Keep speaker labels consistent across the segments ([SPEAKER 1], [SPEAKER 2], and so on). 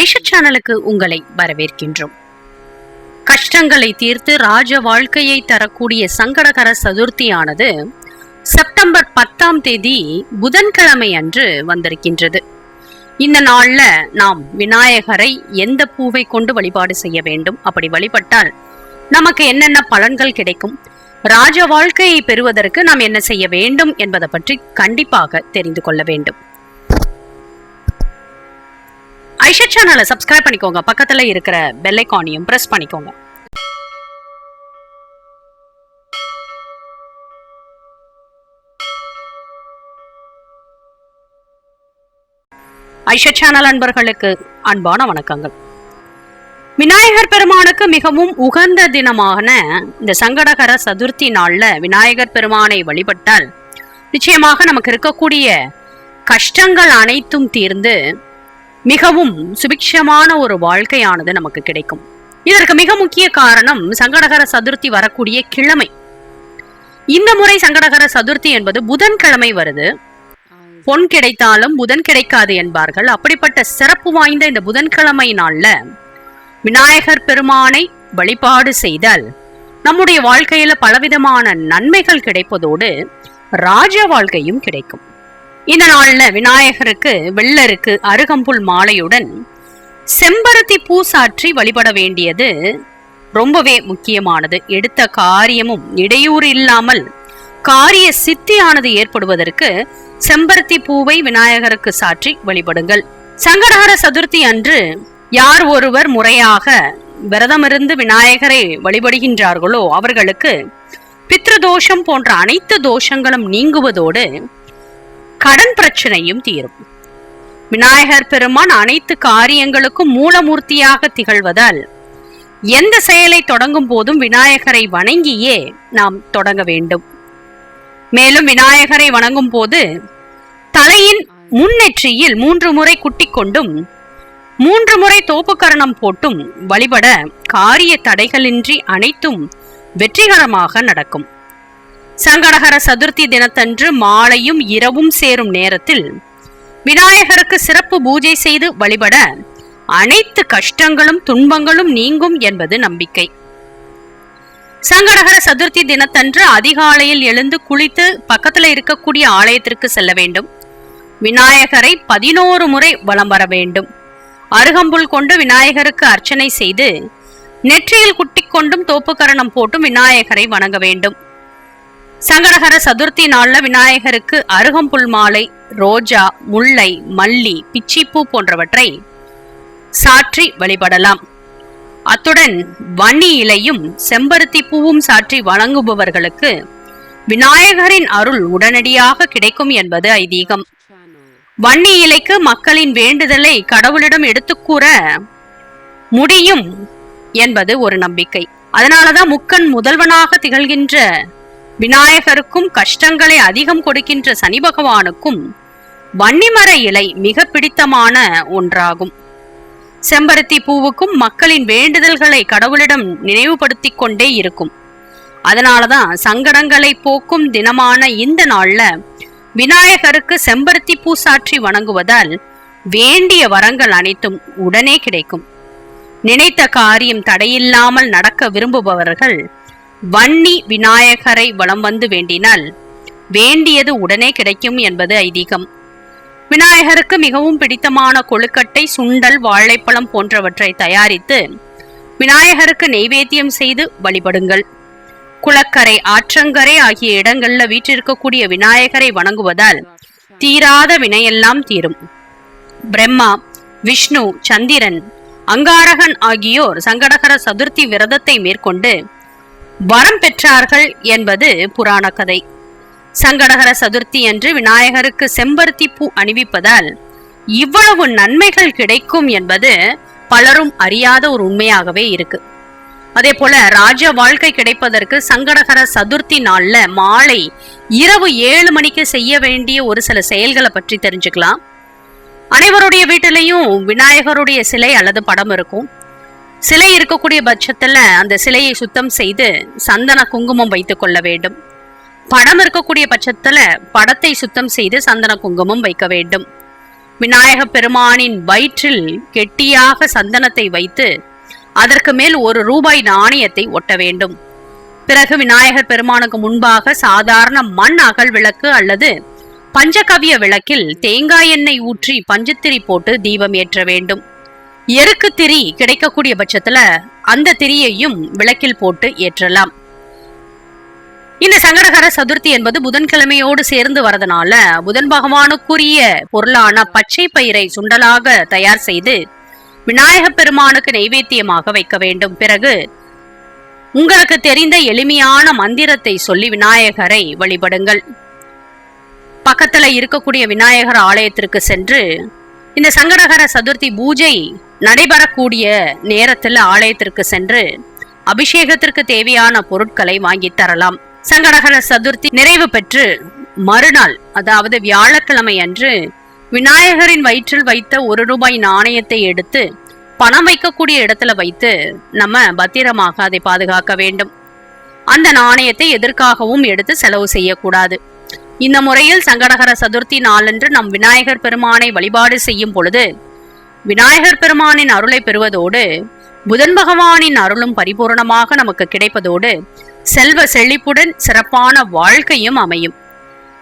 [SPEAKER 1] ஐஷா சேனலுக்கு உங்களை வரவேற்கின்றோம். கஷ்டங்களை தீர்த்து ராஜ வாழ்க்கையை தரக்கூடிய சங்கடகர சதுர்த்தியானது செப்டம்பர் பத்தாம் தேதி புதன்கிழமை அன்று வந்திருக்கின்றது. இந்த நாள்ல நாம் விநாயகரை எந்த பூவை கொண்டு வழிபாடு செய்ய வேண்டும்? அப்படி வழிபட்டால் நமக்கு என்னென்ன பலன்கள் கிடைக்கும்? ராஜ வாழ்க்கையை பெறுவதற்கு நாம் என்ன செய்ய வேண்டும் என்பதை பற்றி கண்டிப்பாக தெரிந்து கொள்ள வேண்டும். ஐஷட் சேனலை சப்ஸ்கிரைப் பண்ணிக்கோங்க. பக்கத்துல இருக்கிற பெல் ஐக்கானையும் பிரஸ் பண்ணிக்கோங்க. ஐஷட் சேனல் அன்பர்களுக்கு அன்பான வணக்கங்கள். விநாயகர் பெருமானுக்கு மிகவும் உகந்த தினமான இந்த சங்கடகர சதுர்த்தி நாள்ல விநாயகர் பெருமானை வழிபட்டால் நிச்சயமாக நமக்கு இருக்கக்கூடிய கஷ்டங்கள் அனைத்தும் தீர்ந்து மிகவும் சுபிக்ஷமான ஒரு வாழ்க்கையானது நமக்கு கிடைக்கும். இதற்கு மிக முக்கிய காரணம் சங்கடகர சதுர்த்தி வரக்கூடிய கிழமை. இந்த முறை சங்கடகர சதுர்த்தி என்பது புதன்கிழமை வருது. பொன் கிடைத்தாலும் புதன் கிடைக்காது என்பார்கள். அப்படிப்பட்ட சிறப்பு வாய்ந்த இந்த புதன்கிழமை நாள்ல விநாயகர் பெருமானை வழிபாடு செய்தால் நம்முடைய வாழ்க்கையில பலவிதமான நன்மைகள் கிடைப்பதோடு ராஜ வாழ்க்கையும் கிடைக்கும். இந்த நாள்ல விநாயகருக்கு வெள்ளருக்கு அருகம்புல் மாலையுடன் செம்பருத்தி பூ சாற்றி வழிபட வேண்டியது ரொம்பவே முக்கியமானது. எடுத்த காரியமும் இடையூறு இல்லாமல் காரிய சித்தியானது ஏற்படுவதற்கு செம்பருத்தி பூவை விநாயகருக்கு சாற்றி வழிபடுங்கள். சங்கடஹர சதுர்த்தி அன்று யார் ஒருவர் முறையாக விரதமிருந்து விநாயகரை வழிபடுகின்றார்களோ அவர்களுக்கு பித்ருதோஷம் போன்ற அனைத்து தோஷங்களும் நீங்குவதோடு கடன் பிரச்சனையும் தீரும். விநாயகர் பெருமான் அனைத்து காரியங்களுக்கும் மூலமூர்த்தியாக திகழ்வதால் எந்த செயலை தொடங்கும் போதும் விநாயகரை வணங்கியே நாம் தொடங்க வேண்டும். மேலும் விநாயகரை வணங்கும் போது தலையின் முன்னெற்றியில் மூன்று முறை குட்டிக்கொண்டும் மூன்று முறை தோப்புக்கரணம் போட்டும் வழிபட காரிய தடைகளின்றி அனைத்தும் வெற்றிகரமாக நடக்கும். சங்கடகர சதுர்த்தி தினத்தன்று மாலையும் இரவும் சேரும் நேரத்தில் விநாயகருக்கு சிறப்பு பூஜை செய்து வழிபட அனைத்து கஷ்டங்களும் துன்பங்களும் நீங்கும் என்பது நம்பிக்கை. சங்கடகர சதுர்த்தி தினத்தன்று அதிகாலையில் எழுந்து குளித்து பக்கத்துல இருக்கக்கூடிய ஆலயத்திற்கு செல்ல வேண்டும். விநாயகரை பதினோரு முறை வலம் வர வேண்டும். அருகம்புல் கொண்டு விநாயகருக்கு அர்ச்சனை செய்து நெற்றியில் குட்டிக்கொண்டும் தோப்புக்கரணம் போட்டும் விநாயகரை வணங்க வேண்டும். சங்கடகர சதுர்த்தி நாள்ல விநாயகருக்கு அருகம்புல் மாலை ரோஜா முல்லை மல்லி பிச்சிப்பூ போன்றவற்றை சாற்றி வழிபடலாம். அத்துடன் வன்னி இலையும் செம்பருத்தி பூவும் சாற்றி வணங்குபவர்களுக்கு விநாயகரின் அருள் உடனடியாக கிடைக்கும் என்பது ஐதீகம். வன்னி இலைக்கு மக்களின் வேண்டுதலை கடவுளிடம் எடுத்துக்கூற முடியும் என்பது ஒரு நம்பிக்கை. அதனாலதான் முக்கன் முதல்வனாக திகழ்கின்ற விநாயகருக்கும் கஷ்டங்களை அதிகம் கொடுக்கின்ற சனி பகவானுக்கும் வன்னிமர இலை மிக பிடித்தமான ஒன்றாகும். செம்பருத்தி பூவுக்கும் மக்களின் வேண்டுதல்களை கடவுளிடம் நினைவுபடுத்திக் கொண்டே இருக்கும். அதனாலதான் சங்கடங்களை போக்கும் தினமான இந்த நாள்ல விநாயகருக்கு செம்பருத்தி பூ சாற்றி வணங்குவதால் வேண்டிய வரங்கள் அனைத்தும் உடனே கிடைக்கும். நினைத்த காரியம் தடையில்லாமல் நடக்க விரும்புபவர்கள் வன்னி விநாயகரை வலம் வந்து வேண்டினால் வேண்டியது உடனே கிடைக்கும் என்பது ஐதீகம். விநாயகருக்கு மிகவும் பிடித்தமான கொழுக்கட்டை சுண்டல் வாழைப்பழம் போன்றவற்றை தயாரித்து விநாயகருக்கு நெய்வேத்தியம் செய்து வழிபடுங்கள். குளக்கரை ஆற்றங்கரை ஆகிய இடங்கள்ல வீற்றிருக்கக்கூடிய விநாயகரை வணங்குவதால் தீராத வினையெல்லாம் தீரும். பிரம்மா விஷ்ணு சந்திரன் அங்காரகன் ஆகியோர் சங்கடகர சதுர்த்தி விரதத்தை மேற்கொண்டு வரம் பெற்றார்கள் என்பது புராண கதை சங்கடகர சதுர்த்தி என்று விநாயகருக்கு செம்பருத்தி பூ அணிவிப்பதால் இவ்வளவு நன்மைகள் கிடைக்கும் என்பது பலரும் அறியாத ஒரு உண்மையாகவே இருக்கு. அதே போல ராஜ வாழ்க்கை கிடைப்பதற்கு சங்கடகர சதுர்த்தி நாள்ல மாலை இரவு ஏழு மணிக்கு செய்ய வேண்டிய ஒரு சில செயல்களை பற்றி தெரிஞ்சுக்கலாம். அனைவருடைய வீட்டிலையும் விநாயகருடைய சிலை அல்லது படம் இருக்கும். சிலை இருக்கக்கூடிய பட்சத்துல அந்த சிலையை சுத்தம் செய்து சந்தன குங்குமம் வைத்துக் கொள்ள வேண்டும். படம் இருக்கக்கூடிய பட்சத்துல படத்தை சுத்தம் செய்து சந்தன குங்குமம் வைக்க வேண்டும். விநாயக பெருமானின் வயிற்றில் கெட்டியாக சந்தனத்தை வைத்து அதற்கு மேல் ஒரு ரூபாய் நாணயத்தை ஒட்ட வேண்டும். பிறகு விநாயகர் பெருமானுக்கு முன்பாக சாதாரண மண் அகல் விளக்கு அல்லது பஞ்சகவிய விளக்கில் தேங்காய் எண்ணெய் ஊற்றி பஞ்சத்திரி போட்டு தீபம் ஏற்ற வேண்டும். எருக்கு திரி கிடைக்கக்கூடிய பட்சத்துல அந்த திரியையும் விளக்கில் போட்டு ஏற்றலாம். இந்த சங்கடகர சதுர்த்தி என்பது புதன்கிழமையோடு சேர்ந்து வரதுனால புதன் பகவானுக்குரிய பொருளான பச்சை பயிரை சுண்டலாக தயார் செய்து விநாயக பெருமானுக்கு நைவேத்தியமாக வைக்க வேண்டும். பிறகு உங்களுக்கு தெரிந்த எளிமையான மந்திரத்தை சொல்லி விநாயகரை வழிபடுங்கள். பக்கத்துல இருக்கக்கூடிய விநாயகர் ஆலயத்திற்கு சென்று இந்த சங்கடகர சதுர்த்தி பூஜை நடைபெறக்கூடிய நேரத்தில் ஆலயத்திற்கு சென்று அபிஷேகத்திற்கு தேவையான பொருட்களை வாங்கி தரலாம். சங்கடகர சதுர்த்தி நிறைவு பெற்று மறுநாள் அதாவது வியாழக்கிழமை அன்று விநாயகரின் வயிற்றில் வைத்த ஒரு ரூபாய் நாணயத்தை எடுத்து பணம் வைக்கக்கூடிய இடத்துல வைத்து நம்ம பத்திரமாக அதை பாதுகாக்க வேண்டும். அந்த நாணயத்தை எதற்காகவும் எடுத்து செலவு செய்யக்கூடாது. இந்த முறையில் சங்கடகர சதுர்த்தி நாளன்று நம் விநாயகர் பெருமானை வழிபாடு செய்யும் பொழுது விநாயகர் பெருமானின் அருளை பெறுவதோடு புதன் பகவானின் அருளும் பரிபூர்ணமாக நமக்கு கிடைப்பதோடு செல்வ செழிப்புடன் சிறப்பான வாழ்க்கையும் அமையும்.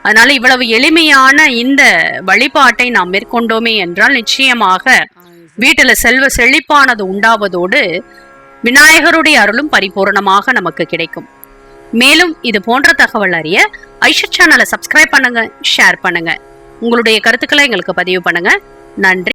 [SPEAKER 1] அதனால இவ்வளவு எளிமையான இந்த வழிபாட்டை நாம் மேற்கொண்டோமே என்றால் நிச்சயமாக வீட்டுல செல்வ செழிப்பானது உண்டாவதோடு விநாயகருடைய அருளும் பரிபூர்ணமாக நமக்கு கிடைக்கும். மேலும் இது போன்ற தகவல் அறிய ஐஷத் சேனலை சப்ஸ்கிரைப் பண்ணுங்க ஷேர் பண்ணுங்க. உங்களுடைய கருத்துக்களை எங்களுக்கு பதிவு பண்ணுங்க. நன்றி.